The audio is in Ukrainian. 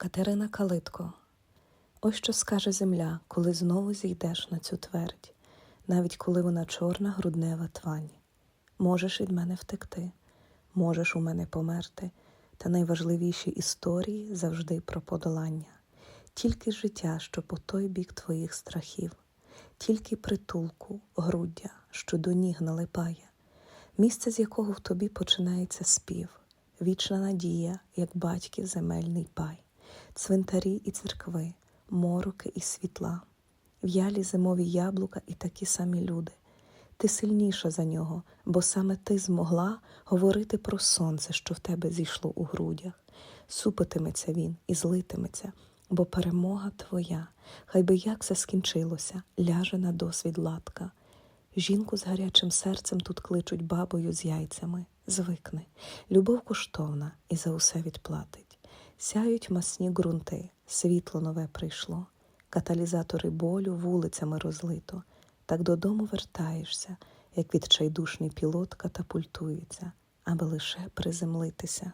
Катерина Калитко. Ось що скаже земля, коли знову зійдеш на цю твердь, навіть коли вона чорна груднева твань. Можеш від мене втекти, можеш у мене померти, та найважливіші історії завжди про подолання. Тільки життя, що по той бік твоїх страхів, тільки притулку, груддя, що до ніг налипає, місце, з якого в тобі починається спів, вічна надія, як батьків земельний пай, цвинтарі і церкви, мороки і світла, в'ялі зимові яблука і такі самі люди. Ти сильніша за нього, бо саме ти змогла говорити про сонце, що в тебе зійшло у грудях. Супитиметься він і злитиметься, бо перемога твоя, хай би як все скінчилося, ляже на досвід латка. Жінку з гарячим серцем тут кличуть бабою з яйцями. Звикни, любов коштовна і за усе відплатить. Сяють масні ґрунти, світло нове прийшло, каталізатори болю вулицями розлито. Так додому вертаєшся, як відчайдушний пілот катапультується, аби лише приземлитися.